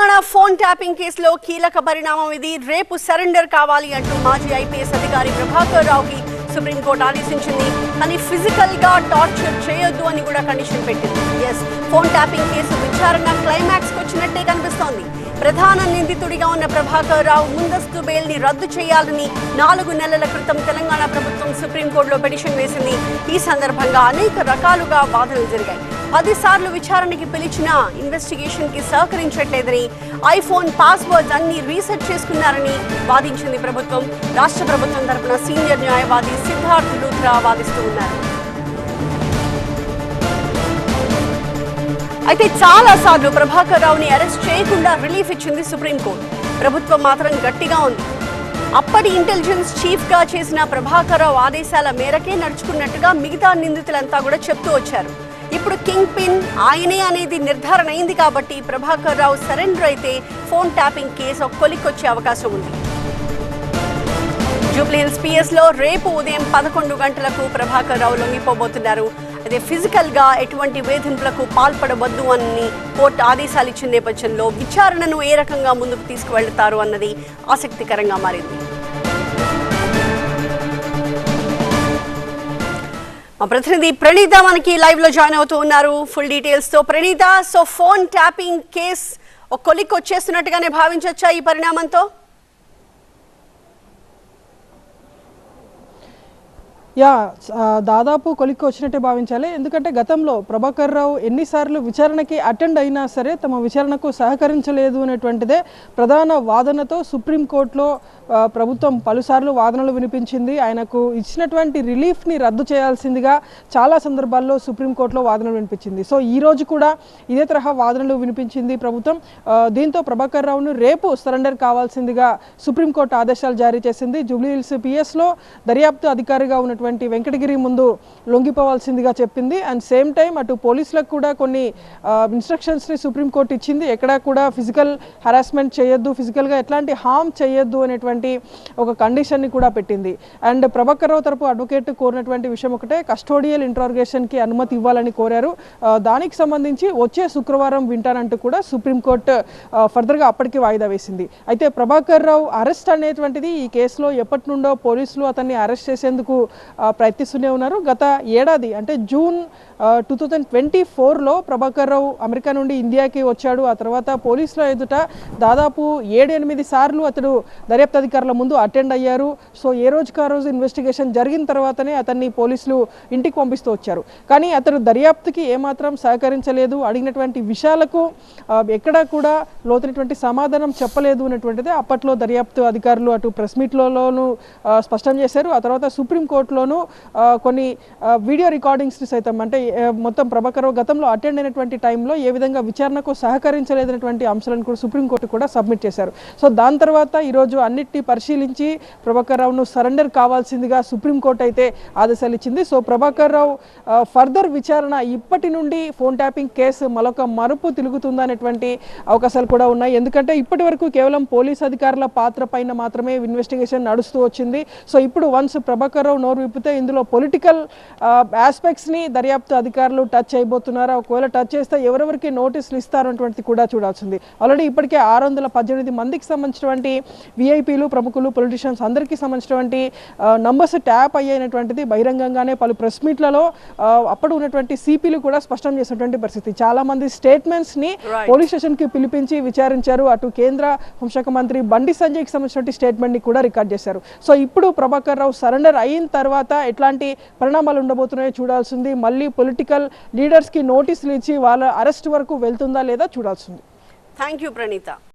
Telangana phone tapping కేసులో కీలక పరిణామం ఇది. రేపు సరెండర్ కావాలి అంటూ మాజీ ఐపీఎస్ అధికారి ప్రభాకర్ రావుకి సుప్రీంకోర్టు ఆదేశించింది. కానీ ఫిజికల్గా టార్చర్ చేయొద్దు అని కూడా కండిషన్ పెట్టింది. ఎస్ ఫోన్ ట్యాపింగ్ కేసు విచారణ క్లైమాక్స్ వచ్చినట్టే కనిపిస్తోంది. ప్రధాన నిందితుడిగా ఉన్న ప్రభాకర్ రావు ముందస్తు బెయిల్ని రద్దు చేయాలని నాలుగు నెలల క్రితం తెలంగాణ ప్రభుత్వం సుప్రీంకోర్టులో పిటిషన్ వేసింది. ఈ సందర్భంగా అనేక రకాలుగా వాదనలు జరిగాయి. పది సార్లు విచారణకి పిలిచినా ఇన్వెస్టిగేషన్కి సహకరించట్లేదని ఐఫోన్ పాస్వర్డ్ అన్ని రీసెట్ చేసుకున్నారని వాదించింది ప్రభుత్వం. రాష్ట్ర ప్రభుత్వం తరపున సీనియర్ న్యాయవాది సిద్ధార్థ్ లూథ్రా వాదిస్తూ ఉన్నారు. అయితే చాలా సార్లు ప్రభాకర్ రావుని అరెస్ట్ చేయకుండా రిలీఫ్ ఇచ్చింది సుప్రీంకోర్టు. ప్రభుత్వం మాత్రం గట్టిగా ఉంది. అప్పటి ఇంటెలిజెన్స్ చీఫ్గా చేసిన ప్రభాకర్ రావు ఆదేశాల మేరకే నడుచుకున్నట్టుగా మిగతా నిందితులంతా కూడా చెప్తూ వచ్చారు. ఇప్పుడు కింగ్ పిన్ ఆయనే అనేది నిర్ధారణ అయింది కాబట్టి ప్రభాకర్ రావు సరెండర్ అయితే ఫోన్ ట్యాపింగ్ కేసు కొలికొచ్చే అవకాశం ఉంది. జూబ్లీహిల్స్ పిఎస్లో రేపు ఉదయం పదకొండు గంటలకు ప్రభాకర్ రావు లొంగిపోబోతున్నారు అదే ఫిజికల్గా ఎటువంటి వేధింపులకు పాల్పడవద్దు అని కోర్టు ఆదేశాలు ఇచ్చిన నేపథ్యంలో విచారణను ఏ రకంగా ముందుకు తీసుకువెళ్తారు అన్నది ఆసక్తికరంగా మారింది. మా ప్రతినిధి ప్రణీత మనకి లైవ్లో జాయిన్ అవుతూ ఉన్నారు. Full డీటెయిల్స్తో Praneeta so phone tapping case ఒక కొలిక్ వచ్చేస్తున్నట్టుగానే భావించవచ్చా ఈ పరిణామంతో? యా దాదాపు కొలిక్కి వచ్చినట్టే భావించాలి. ఎందుకంటే గతంలో ప్రభాకర్ రావు ఎన్నిసార్లు విచారణకి అటెండ్ అయినా సరే తమ విచారణకు సహకరించలేదు అనేటువంటిదే ప్రధాన వాదనతో సుప్రీంకోర్టులో ప్రభుత్వం పలుసార్లు వాదనలు వినిపించింది. ఆయనకు ఇచ్చినటువంటి రిలీఫ్ని రద్దు చేయాల్సిందిగా చాలా సందర్భాల్లో సుప్రీంకోర్టులో వాదనలు వినిపించింది. సో ఈ రోజు కూడా ఇదే తరహా వాదనలు వినిపించింది ప్రభుత్వం. దీంతో ప్రభాకర్ రావును రేపు సరెండర్ కావాల్సిందిగా సుప్రీంకోర్టు ఆదేశాలు జారీ చేసింది. జూబ్లీహిల్స్ పిఎస్లో దర్యాప్తు అధికారిగా ఉన్నటువంటి వెంకటగిరి ముందు లొంగిపోవాల్సిందిగా చెప్పింది. అండ్ సేమ్ టైం అటు పోలీసులకు కూడా కొన్ని ఇన్స్ట్రక్షన్స్ని సుప్రీంకోర్టు ఇచ్చింది. ఎక్కడా కూడా ఫిజికల్ హరాస్మెంట్ చేయొద్దు ఫిజికల్గా ఎట్లాంటి హామ్ చేయొద్దు అనేటువంటి ఒక కండిషన్ని కూడా పెట్టింది. అండ్ ప్రభాకర్ రావు తరపు అడ్వకేట్ కోరినటువంటి విషయం ఒకటే కస్టోడియల్ ఇంట్రాగేషన్కి అనుమతి ఇవ్వాలని కోరారు. దానికి సంబంధించి వచ్చే శుక్రవారం వింటానంటూ కూడా సుప్రీంకోర్టు ఫర్దర్గా అప్పటికి వాయిదా వేసింది. అయితే ప్రభాకర్ రావు అరెస్ట్ అనేటువంటిది ఈ కేసులో ఎప్పటి నుండో పోలీసులు అతన్ని అరెస్ట్ చేసేందుకు ప్రయత్నిస్తూనే ఉన్నారు. గత ఏడాది అంటే జూన్ టూ థౌజండ్ ట్వంటీ ఫోర్లో ప్రభాకర్ రావు అమెరికా నుండి ఇండియాకి వచ్చాడు. ఆ తర్వాత పోలీసుల ఎదుట దాదాపు ఏడు ఎనిమిది సార్లు అతడు దర్యాప్తు అధికారుల ముందు అటెండ్ అయ్యారు. సో ఏ రోజుకు ఆ రోజు ఇన్వెస్టిగేషన్ జరిగిన తర్వాతనే అతన్ని పోలీసులు ఇంటికి పంపిస్తూ వచ్చారు. కానీ అతడు దర్యాప్తుకి ఏమాత్రం సహకరించలేదు. అడిగినటువంటి విషయాలకు ఎక్కడా కూడా లోతైనటువంటి సమాధానం చెప్పలేదు అనేటువంటిది అప్పట్లో దర్యాప్తు అధికారులు అటు ప్రెస్ మీట్లలోనూ స్పష్టం చేశారు. ఆ తర్వాత సుప్రీంకోర్టులోనూ ఆ, కొన్ని వీడియో రికార్డింగ్స్ని సైతం అంటే మొత్తం ప్రభాకర్ గతంలో అటెండ్ అయినటువంటి టైంలో ఏ విధంగా విచారణకు సహకరించలేదనేటువంటి అంశాలను కూడా సుప్రీంకోర్టు కూడా సబ్మిట్ చేశారు. సో దాని తర్వాత ఈరోజు అన్నిటినీ పరిశీలించి ప్రభాకర్ రావును సరెండర్ కావాల్సిందిగా సుప్రీంకోర్టు అయితే ఆదేశాలు ఇచ్చింది సో ప్రభాకర్ రావు ఫర్దర్ విచారణ ఇప్పటి నుండి ఫోన్ ట్యాపింగ్ కేసు మరొక మరుపు తిరుగుతుందనేటువంటి అవకాశాలు కూడా ఉన్నాయి. ఎందుకంటే ఇప్పటి వరకు కేవలం పోలీస్ అధికారుల పాత్ర పైన మాత్రమే ఇన్వెస్టిగేషన్ నడుస్తూ వచ్చింది. సో ఇప్పుడు వన్స్ ప్రభాకర్ రావు నోరు విప్పితే ఇందులో పొలిటికల్ ఆస్పెక్ట్స్ని దర్యాప్తు అధికారులు టచ్ అయిపోతున్నారా ఒకవేళ టచ్ చేస్తే ఎవరెవరికి నోటీసులు ఇస్తారన్నటువంటిది కూడా చూడాల్సింది. ఆల్రెడీ ఇప్పటికే ఆరు వందల పద్దెనిమిది మందికి సంబంధించినటువంటి విఐపీలు ప్రముఖులు పొలిటీషియన్స్ అందరికీ సంబంధించినటువంటి నంబర్స్ ట్యాప్ అయ్యేటువంటిది బహిరంగంగానే పలు ప్రెస్ మీట్లలో అప్పుడు ఉన్నటువంటి సిపిలు కూడా స్పష్టం చేసినటువంటి పరిస్థితి. చాలా మంది స్టేట్మెంట్స్ని. పోలీస్ స్టేషన్కి పిలిపించి విచారించారు. అటు కేంద్ర హోంశాఖ మంత్రి బండి సంజయ్కి సంబంధించిన స్టేట్మెంట్ని కూడా రికార్డ్ చేశారు. సో ఇప్పుడు ప్రభాకర్ రావు సరెండర్ అయిన తర్వాత ఎట్లాంటి పరిణామాలు ఉండబోతున్నాయో చూడాల్సింది. మళ్ళీ పొలిటికల్ లీడర్స్కి నోటీసులు ఇచ్చి వాళ్ళ అరెస్ట్ వరకు వెళ్తుందా లేదా చూడాల్సింది. Thank you Praneeta.